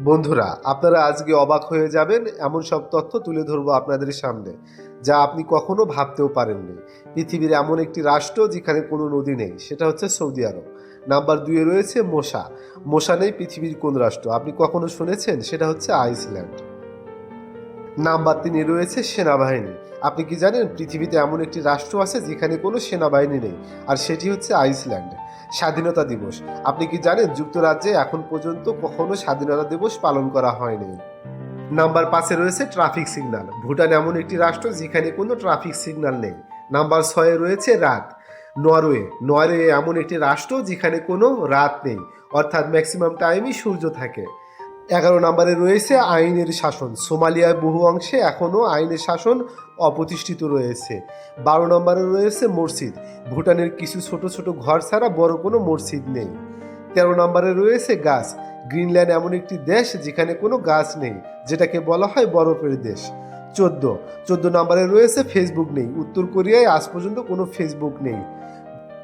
বন্ধুরা, আপনারা আজকে অবাক হয়ে যাবেন, এমন সব তথ্য তুলে ধরবো আপনাদের সামনে, যা আপনি কখনো ভাবতেও পারেননি। পৃথিবীর এমন একটি রাষ্ট্র যেখানে কোনো নদী নেই, সেটা হচ্ছে সৌদি আরব। নাম্বার দুয়ে রয়েছে মশা মশা নেই পৃথিবীর কোন রাষ্ট্র। আপনি কখনো শুনেছেন? সেটা হচ্ছে আইসল্যান্ড। নাম্বার তিনে রয়েছে সেনাবাহিনী। আপনি কি জানেন পৃথিবীতে এমন একটি রাষ্ট্র আছে যেখানে কোনো সেনাবাহিনী নেই, আর সেটি হচ্ছে আইসল্যান্ড। স্বাধীনতা দিবস। আপনি কি জানেন যুক্তরাজ্যে এখন পর্যন্ত কখনো স্বাধীনতা দিবস পালন করা হয়নি? নাম্বার পাঁচে রয়েছে ট্রাফিক সিগন্যাল। ভুটান এমন একটি রাষ্ট্র যেখানে কোনো ট্রাফিক সিগন্যাল নেই। নাম্বার ছয়ে রয়েছে রাত। নরওয়ে। নরওয়ে এমন একটি রাষ্ট্র যেখানে কোনো রাত নেই, অর্থাৎ ম্যাক্সিমাম টাইমই সূর্য থাকে। এগারো নম্বরে রয়েছে আইনের শাসন। সোমালিয়ার বহু অংশে এখনও আইনের শাসন অপ্রতিষ্ঠিত রয়েছে। বারো নম্বরে রয়েছে মসজিদ। ভুটানের কিছু ছোট ছোট ঘর ছাড়া বড় কোনো মসজিদ নেই। তেরো নম্বরে রয়েছে গাছ। গ্রিনল্যান্ড এমন একটি দেশ যেখানে কোনো গাছ নেই, যেটাকে বলা হয় বরফের দেশ। চোদ্দ। চোদ্দ নম্বরে রয়েছে ফেসবুক নেই। উত্তর কোরিয়ায় আজ পর্যন্ত কোনো ফেসবুক নেই।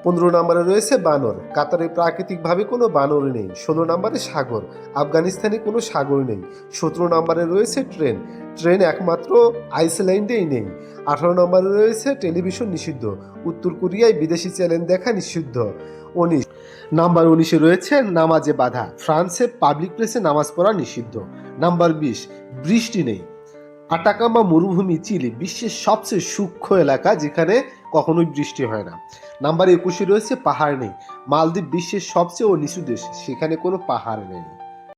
পনেরো নম্বরে রয়েছে বানর। কাতারে প্রাকৃতিকভাবে কোনো বানর নেই। ষোলো নম্বরে সাগর। আফগানিস্তানে কোনো সাগর নেই। সতেরো নম্বরে রয়েছে ট্রেন। ট্রেন একমাত্র আইসল্যান্ডেই নেই। আঠারো নম্বরে রয়েছে টেলিভিশন নিষিদ্ধ। উত্তর কোরিয়ায় বিদেশি চ্যানেল দেখা নিষিদ্ধ। উনিশ নাম্বার উনিশে রয়েছে নামাজে বাধা। ফ্রান্সে পাবলিক প্লেসে নামাজ পড়া নিষিদ্ধ। নাম্বার বিশ বৃষ্টি নেই। আটাকামা মরুভূমি চিলি বিশ্বের সবচেয়ে সূক্ষ্ম এলাকা যেখানে কখনোই বৃষ্টি হয় না। নাম্বার একুশে রয়েছে পাহাড় নেই। মালদ্বীপ বিশ্বের সবচেয়ে ও নিচু দেশ। সেখানে কোনো পাহাড় নেই।